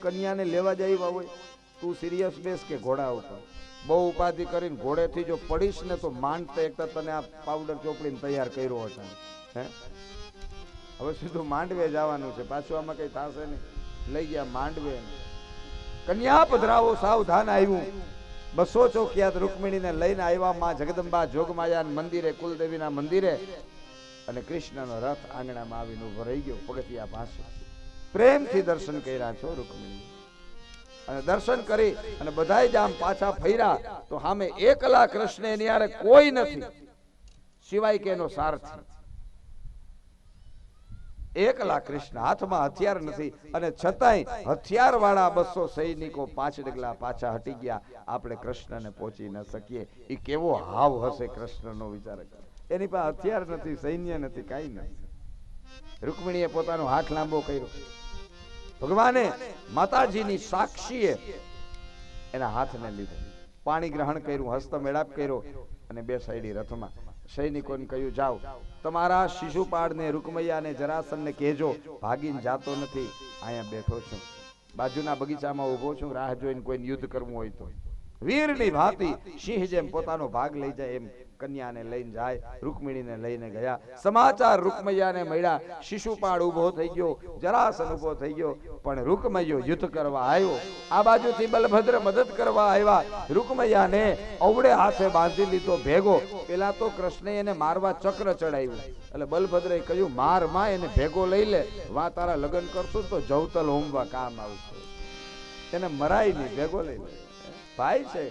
કન્યાને લેવા જાય હોય, તું સિરિયસ બેસ કે ઘોડા ઉપર? બહુ ઉપાધિ કરીને ઘોડેથી જો પડીશ ને તો માંડ તો એક તને આ પાવડર ચોપડીને તૈયાર કર્યો હતો હે? હવે સીધું માંડવે જવાનું છે. પાછું આમાં કઈ થશે નહીં. લઈ ગયા માંડવે. કન્યા પધરાવો સાવધાન આવ્યું. બસો ચોકિયાત રૂકમિણીને લઈને આવ્યા માં જગદંબા જોગમાયા મંદિરે, કુલદેવીના મંદિરે. અને કૃષ્ણનો રથ આંગણામાં આવીને ઊભો રહી ગયો. પગથિયા પાસે પ્રેમથી દર્શન કર્યા છો, રૂકમિણી. અને દર્શન કરી અને બધા જ પાછા ફર્યા તો સામે એકલા કૃષ્ણ એની હારે કોઈ નથી. સિવાય કે એનો સારથી એકલા કૃષ્ણ હાથમાં હથિયાર નથી અને છતાંય હથિયાર વાળા બસો સૈનિકો પાંચ ડગલા પાછા હટી ગયા. આપણે કૃષ્ણને પહોંચી ન શકીએ. એ કેવો હાવ હશે કૃષ્ણનો વિચાર. એની પાસે હથિયાર નથી, સૈન્ય નથી, કાંઈ નથી. રૂકમિણીએ પોતાનો હાથ લાંબો કર્યો. ભગવાને માતાજીની સાક્ષીએ એના હાથને લીધો. પાણી ગ્રહણ કર્યું હસ્ત મેળાપ કર્યો અને બે સાઈડી રથમાં. સૈનિકોને કહ્યું, જાઓ, તમારા શિશુપાળને રૂકમૈયાને જરાસનને કહેજો, ભાગીને જાતો નથી, અહીંયા બેઠો છું. બાજુના બગીચામાં ઊભો છું, રાહ જોઈને કોઈ યુદ્ધ કરવું હોય તો. વીરની ભાતી સિંહ જેમ પોતાનો ભાગ લઈ જાય એમ કન્યાને લઈને જાય, રૂકમિણીને લઈને ગયા. સમાચાર રૂકમૈયાને મળ્યા. શિશુપાળ ઊભો થઈ ગયો, જરાસન ઊભો થઈ ગયો. પણ રૂકમૈયો યુદ્ધ કરવા આવ્યો. આ બાજુથી બલભદ્ર મદદ કરવા આવ્યા. રૂકમૈયાને અવડે હાથે બાંધી લીધો ભેગો. પેલા તો કૃષ્ણે એને મારવા ચક્ર ચડાવ્યું. એટલે બલભદ્રએ કહ્યું, માર, માં, એને ભેગો લઈ લે. વા, તારા લગ્ન કરશું તો જવતલ હોમવા કામ આવશે. એને મરાય નહીં ભેગો લઈ લે. ભાઈ છે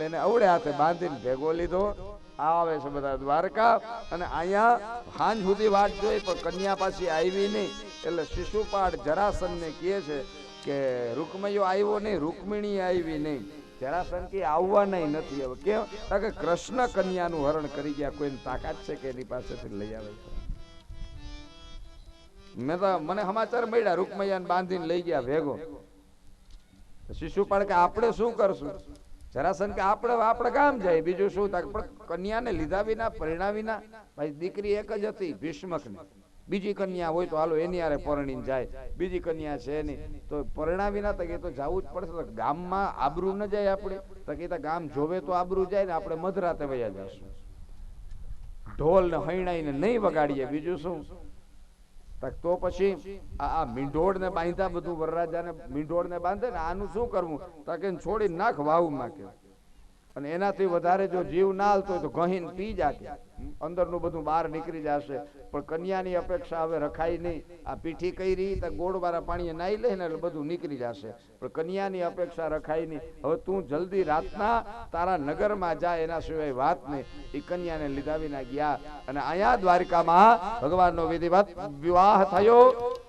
એટલે અવડે હાથે બાંધીને ભેગો લીધો. આવે છે બધા દ્વારકા. અને અહીંયા હાંજ સુધી વાત જોઈ, પણ કન્યા પાછી આવી નહીં. એટલે શિશુપાળ જરાસનને કહે છે કે, રૂકમયો આવ્યો નહીં, રૂકમિણી આવી નહીં. જરાસન આવવાના નથી હવે કેમ કે કૃષ્ણ કન્યાનું હરણ કરી ગયા કોઈ તાકાત છે કે એની પાસેથી લઈ આવે છે? મેં તો, મને સમાચાર મળ્યા, રૂકમૈયાને બાંધીને લઈ ગયા ભેગો. શિશુપાળ કે, આપણે શું કરશું? જરાસન કે આપણે આપણે કામ જાય. બીજું શું કન્યાને લીધા વિના, પરિણા વિના, ભાઈ દીકરી એક જ હતી, ભીષ્મકની. બીજી કન્યા હોય તો હાલો એની આરે પરણીને જાય. બીજી કન્યા છે એની. તો પરણા વિના તકે તો જવું જ પડશે. ગામમાં આબરૂ ન જાય આપણે. તકે તો ગામ જોવે તો આબરૂ જાય ને આપણે મધરાતે વયા જશું ઢોલ ને હૈણાઈને નહીં વગાડીએ. બીજું શું? તો પછી આ મીંઢોળ ને બાંધ્યા બધું વરરાજાને મીંઢોળ ને બાંધે ને આનું શું કરવું? તકે છોડી નાખ વાવમાં કે. અને એનાથી વધારે જો જીવ ના હાલતો હોય તો ગહીન પી જાકે અંદરનું બધું બહાર નીકળી જશે. પણ કન્યાની અપેક્ષા હવે રખાય નહીં. આ પીઠી કરી તો ગોળવાળા પાણીએ નાઈ લે ને એટલે બધું નીકળી જશે. પણ કન્યાની અપેક્ષા રખાય નહીં. હવે તું જલ્દી રાતના તારા નગરમાં જા, એના સિવાય વાત નહીં. એ કન્યાને લીધા વિના ગયા. અને અહીંયા દ્વારિકામાં ભગવાનનો વિધિવત વિવાહ થયો.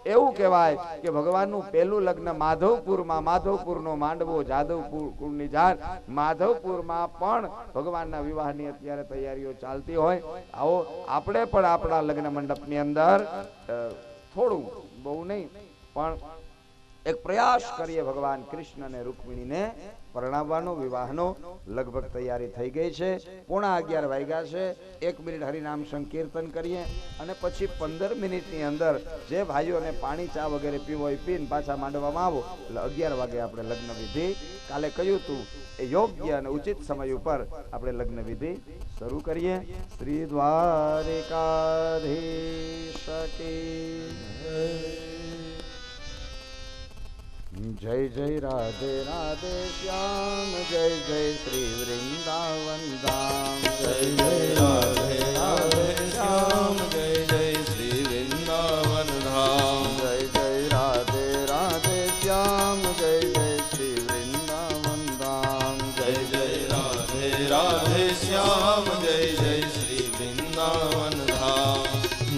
એવું કહેવાય કે ભગવાનનું પહેલું લગ્ન માધવપુરમાં, માધવપુરનો માંડવો જાદવપુર કુળની જાત. માધવપુરમાં પણ ભગવાનના વિવાહની અત્યારે તૈયારીઓ ચાલતી હોય. આવો, આપણે પણ આપણા લગ્ન મંડપની અંદર થોડું, બહુ નહીં, પણ એક પ્રયાસ કરીએ ભગવાન કૃષ્ણ અને રૂકમિણીને. પરણાવવાનો, વિવાહનો લગભગ તૈયારી થઈ ગઈ છે. પોણા અગિયાર વાગ્યા છે. એક મિનિટ હરિનામ સંકીર્તન કરીએ અને પછી પંદર મિનિટની અંદર જે ભાઈઓને પાણી, ચા વગેરે પીવો હોય પીને પાછા માંડવામાં આવો. એટલે અગિયાર વાગે આપણે લગ્ન વિધિ. કાલે કહ્યું હતું એ યોગ્ય અને ઉચિત સમય ઉપર આપણે લગ્ન વિધિ શરૂ કરીએ. શ્રી દ્વારિકાધીશ જય જય રાધે રાધે શ્યામ જય જય શ્રી વૃંદાવન ધામ જય જય રાધે રાધે શ્યામ જય જય શ્રી વૃંદાવન ધામ જય જય રાધે રાધે શ્યામ જય જય શ્રી વૃંદાવન ધામ જય જય રાધે રાધે શ્યામ જય જય શ્રી વૃંદાવન ધામ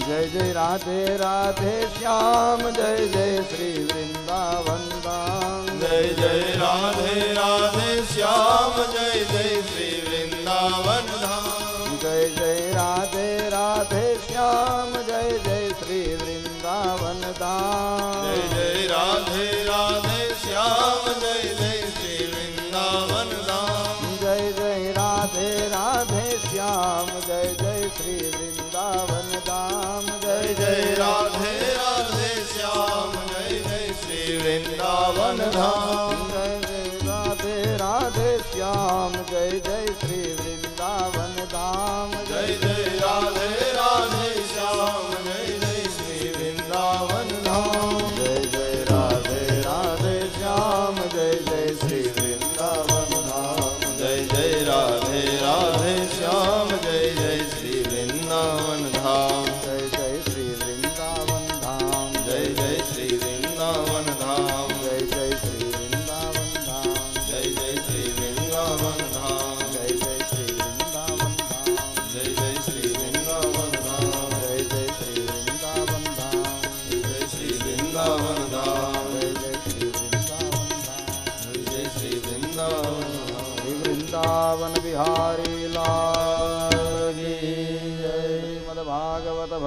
જય જય રાધે રાધે શ્યામ જય જય શ્રી વૃંદાવન ધામ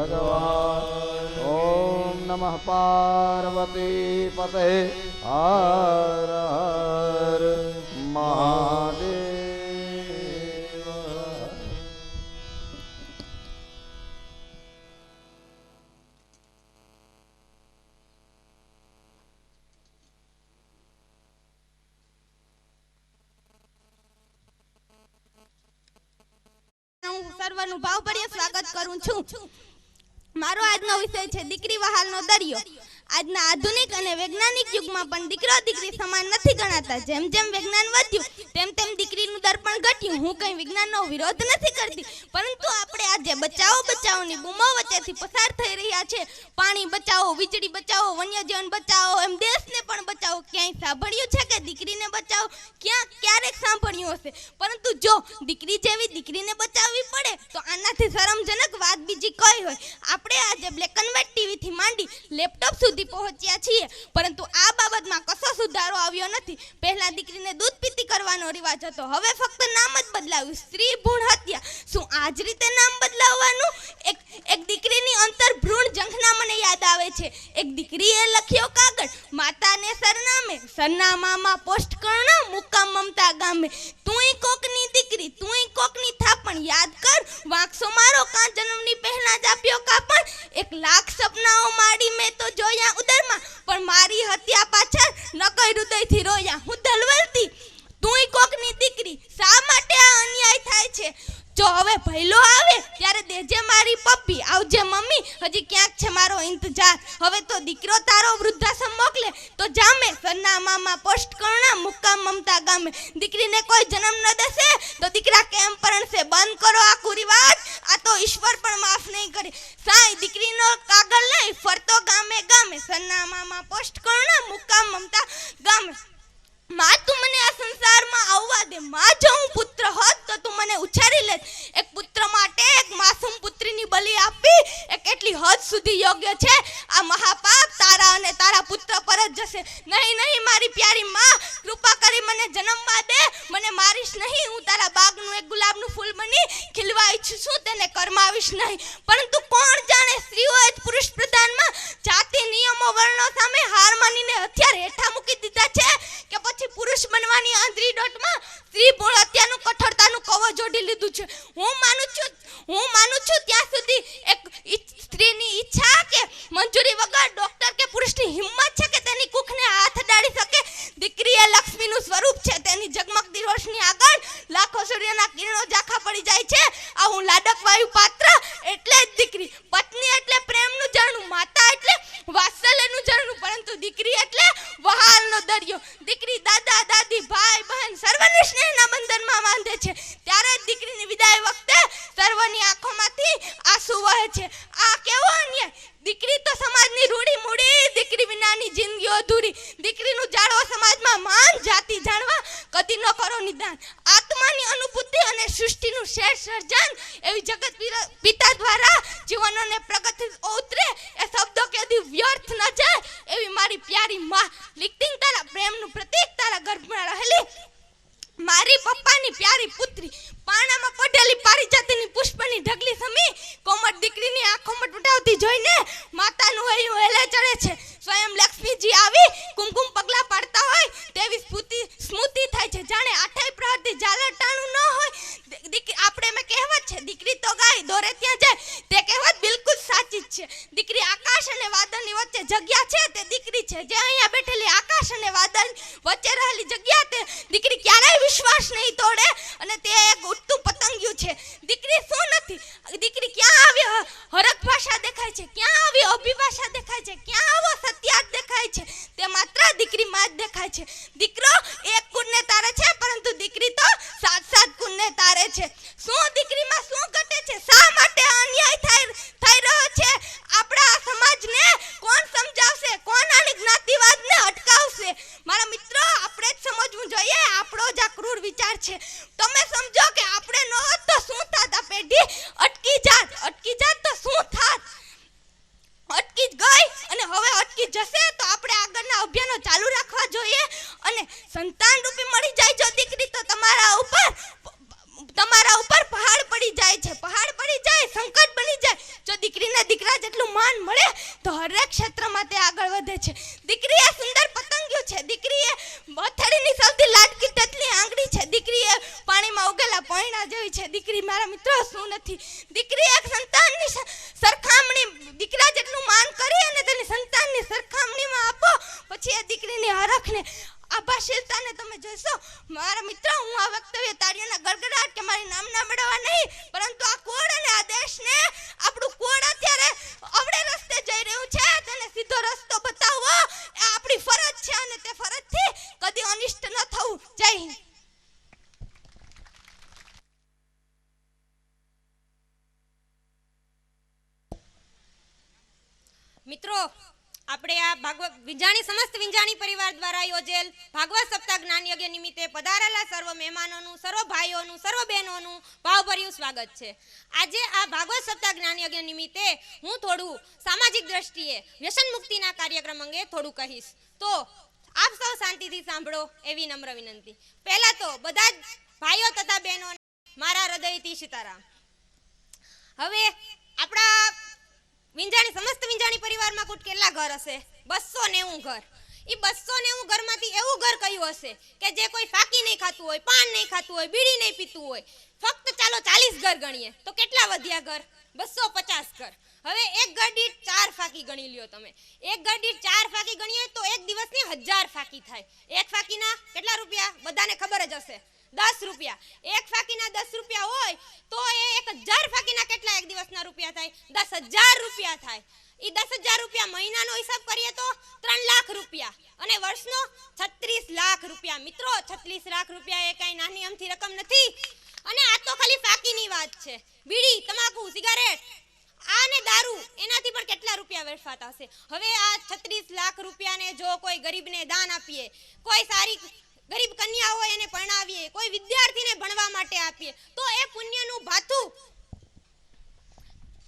ભગવાન ઓમ નમઃ પાર્વતી પતે હર હર મહાદેવ હું સર્વનું ભાવભર્ય સ્વાગત કરું છું. મારો આજનો વિષય છે દીકરી વહાલનો દરિયો. આજના આધુનિક અને વૈજ્ઞાનિક યુગમાં પણ દીકરો દીકરી સમાન નથી ગણાતા. જેમ જેમ વિજ્ઞાન વધ્યું, તેમ તેમ દીકરીનું દર્પણ ઘટ્યું. હું કંઈ વિજ્ઞાનનો વિરોધ નથી કરતી. પરંતુ આપણે આજે બચાવો બચાવોની બૂમો વચ્ચેથી પસાર થઈ રહ્યા છે. પાણી બચાવો, વીજળી બચાવો, વન્યજીવન બચાવો, એમ દેશને પણ બચાવો. ક્યાંય સાંભળ્યું છે કે દીકરીને બચાવો? ક્યાં, ક્યારેક સાંભળ્યું હશે. પરંતુ જો દીકરી જેવી દીકરીને બચાવવી પડે, તો આનાથી શરમજનક વાત બીજી કઈ હોય. આપણે આજે બ્લેક એન્ડ વ્હાઇટ ટીવીથી માંડી લેપટોપ સુધી પહોંચ્યા છીએ. પરંતુ આ બાબતમાં કશો સુધારો આવ્યો નથી. પહેલા દીકરીને દૂધ પીતી કરવાનો રિવાજ હતો. હવે ફક્ત નામ જ બદલાવ્યું. સ્ત્રી ભૂણ હત્યા. શું આ જ રીતે નામ બદલાવવાનું? એક એક દીકરીની અંતર ભ્રૂણ ઝંખના મને યાદ આવે છે. એક દીકરીએ લખ્યો કાગળ, માતાને સરનામે, સરનામામાં પોસ્ટ કરણા મુકામ મમતા ગામે. તુંય કોકની દીકરી, તુંય કોકની થાપણ, યાદ કર વાંકસો મારો કાં જન્મની પહેલા જ આપ્યો કાપણ. એક લાખ સપનાઓ માડી મેં તો જોયા ઉદરમાં, પણ મારી હત્યા પાછળ નકઈ હૃદયથી રોયા. હું ધલવલતી તુંય કોકની દીકરી, શા માટે આ અન્યાય થાય છે? જો હવે ભૈલો આવે, ત્યારે દેજે મારી પપ્પી મારો ઇંતજાર. હવે તો દીકરો તારો વૃદ્ધાશ્રમ મોકલે, તો જામે. સરનામામાં પોસ્ટ કરણા મુક્કામ મમતા ગામે. દીકરીને કોઈ જન્મ ન દેશે, તો દીકરા કેમ પરણશે? બંધ કરો આ કુરિવાજ આ તો ઈશ્વર પણ માફ નહીં કરે. સાઈ દીકરીનો કાગળ લઈ ફરતો ગામે ગામે. સરનામામાં પોસ્ટ કરણા મુક્કામ મમતા ગામે. માં, તું મને આ સંસારમાં આવવા દે. માં જો હું પુત્ર હોત, તો તું મને ઉછારી લેત. એક પુત્ર માટે એક માસૂમ પુત્રીની બલિ આપવી એ કેટલી હદ સુધી યોગ્ય છે, આ મહાપાપ તારા અને તારા પુત્ર પર જ જશે. નહીં નહીં, મારી પ્યારી માં, કૃપા કરી મને જન્મવા દે. મને મારીશ નહીં, હું તારા બાગનું એક ગુલાબનું ફૂલ બની ખીલવા ઈચ્છું છું, તેને કરમાવીશ નહીં. પરંતુ કોણ જાણે સ્ત્રીઓ જ પુરુષ પ્રધાનમાં જાતિ નિયમો વર્ણો સામે હાર માનીને હથિયાર હેઠા મૂકી દીધા છે, કે પછી પુરુષ બનવાની આંધળી ડોટમાં છે. દીકરી આકાશ અને વાદળની વચ્ચે જગ્યા છે તે દીકરી છે. જે અહીંયા બેઠેલી આકાશ અને વાદળ વચ્ચે રહેલી જગ્યા તે દીકરી ક્યારેય વિશ્વાસ નહીં તોડે અને તે એક ઉડતું પતંગિયું છે. દીકરી શું નથી? દીકરી ક્યાં આવી હરક ભાષા દેખાય છે? ક્યાં આવી અભિભાષા દેખાય છે? ક્યાં આવો સત્યાર્થ દેખાય છે? તે માત્ર દીકરી માં જ દેખાય છે. દીકરો એક કુળને તારે છે, પરંતુ દીકરી તો સાત સાત કુળને તારે છે. શું દીકરીમાં શું હરખને આભાશીલતાને તમે જોશો. મારા મિત્ર, હું આ વક્તવ્ય તારીઓના ગડગડાટ કે મારી નામના મેળવવા નહીં, પરંતુ આ કોડ અને આ દેશને આપણું કોડ અત્યારે અવળે રસ્તે જઈ રહ્યું છે. તેને સીધો રસ્તો બતાવવો એ આપણી ફરજ છે અને તે ફરજથી કદી અનિષ્ટ ન થવું. જય હિન્દ. મિત્રો આપણે આ ભાગવત વિંજાણી, સમસ્ત વિંજાણી પરિવાર દ્વારા યોજેલ ભાગવત સપ્તાહ જ્ઞાન યજ્ઞ નિમિત્તે પધારેલા સર્વ મહેમાનોનું, સર્વ ભાઈઓનું, સર્વ બહેનોનું ભાવભર્યું સ્વાગત છે. આજે આ ભાગવત સપ્તાહ જ્ઞાન યજ્ઞ નિમિત્તે હું થોડું સામાજિક દ્રષ્ટિએ વ્યસન મુક્તિના કાર્યક્રમ અંગે થોડું કહીશ. તો આપ સૌ શાંતિથી સાંભળો એવી નમ્ર વિનંતી. પહેલા તો બધા જ ભાઈઓ તથા બહેનો મારા હૃદયથી સીતારામ. હવે આપણા વિંજાણી પરિવારમાં કુટ કેટલા ઘર હશે? બસો નેવું ઘર. એ બસો નેવું ઘરમાંથી એવું ઘર કયું હશે કે જે કોઈ ફાકી નહીં ખાતું હોય, પાન નહીં ખાતું હોય, બીડી નહીં પીતું હોય? ફક્ત ચાલો ચાલીસ ઘર ગણીએ. તો કેટલા વધ્યા ઘર? બસો પચાસ ઘર. હવે એક ઘર દીઠ ચાર ફાકી ગણી લ્યો તમે. એક ઘર દીઠ ચાર ફાકી ગણીએ તો એક દિવસની હજાર ફાકી થાય. એક ફાકીના કેટલા રૂપિયા? બધાને ખબર જ હશે. દસ રૂપિયા. એક ફાકીના દસ રૂપિયા હોય તો એ એક હજાર ફાકીના કેટલા એક દિવસના રૂપિયા થાય? દસ હજાર રૂપિયા થાય. એ દસ રૂપિયા મહિનાનો હિસાબ કરીએ તો ત્રણ લાખ રૂપિયા. અને વર્ષનો છત્રીસ લાખ રૂપિયા. મિત્રો, છત્રીસ લાખ રૂપિયા એ કઈ નાની અમથી રકમ નથી. અને આ તો ખાલી ફાકીની વાત છે. બીડી, તમાકુ, સિગારેટ, આ ને દારૂ, એનાથી પણ કેટલા રૂપિયા વેડફાતા હશે? હવે આ છત્રીસ લાખ રૂપિયાને જો કોઈ ગરીબને દાન આપીએ, કોઈ સારી ગરીબ કન્યા હોય એને પરણાવીએ, કોઈ વિદ્યાર્થીને ભણવા માટે આપીએ, તો એ પુણ્યનું ભાથું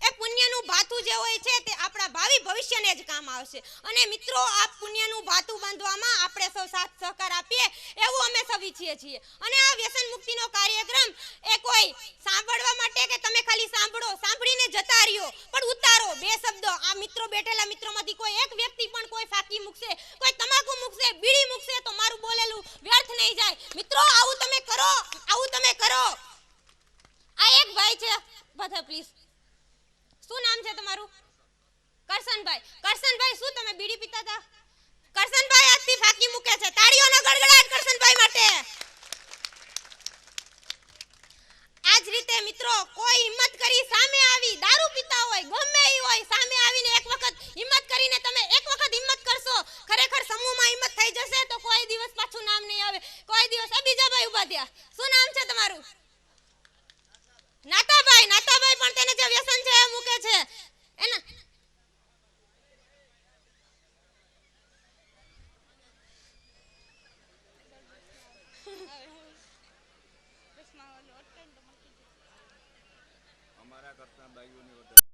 એ પુણ્યનું ભાથું જે હોય છે તે આપણા ભાવિ ભવિષ્યને જ કામ આવશે. અને મિત્રો, આ પુણ્યનું ભાથું બાંધવામાં આપણે સૌ સાથ સહકાર આપીએ એવું અમે સૌ ઈચ્છીએ છીએ. અને આ વ્યસન મુક્તિનો કાર્યક્રમ એ કોઈ સાંભળવા માટે કે તમે ખાલી સાંભળો, સાંભળીને જતા રહ્યો, પણ ઉતારો. બે શબ્દો, આ મિત્રો બેઠેલા મિત્રોમાંથી કોઈ એક વ્યક્તિ પણ કોઈ ફાકી મૂકશે, કોઈ તમાકુ મૂકશે, બીડી મૂકશે, તો મારું બોલેલું વ્યર્થ નહીં જાય. મિત્રો, આવું તમે કરો, આવું તમે કરો. આ એક ભાઈ છે. બધા પ્લીઝ શું નામ છે તમારું? કરસનભાઈ કરસનભાઈ શું તમે બીડી પીતા હતા? કરસનભાઈ આજથી ફાકી મૂકે છે. તાળીઓનો ગડગડાટ કરસનભાઈ માટે. આજ રીતે મિત્રો કોઈ હિંમત કરી સામે આવી, દારૂ પીતા હોય, ગમે ઈ હોય, સામે આવીને એક વખત હિંમત કરીને તમે એક વખત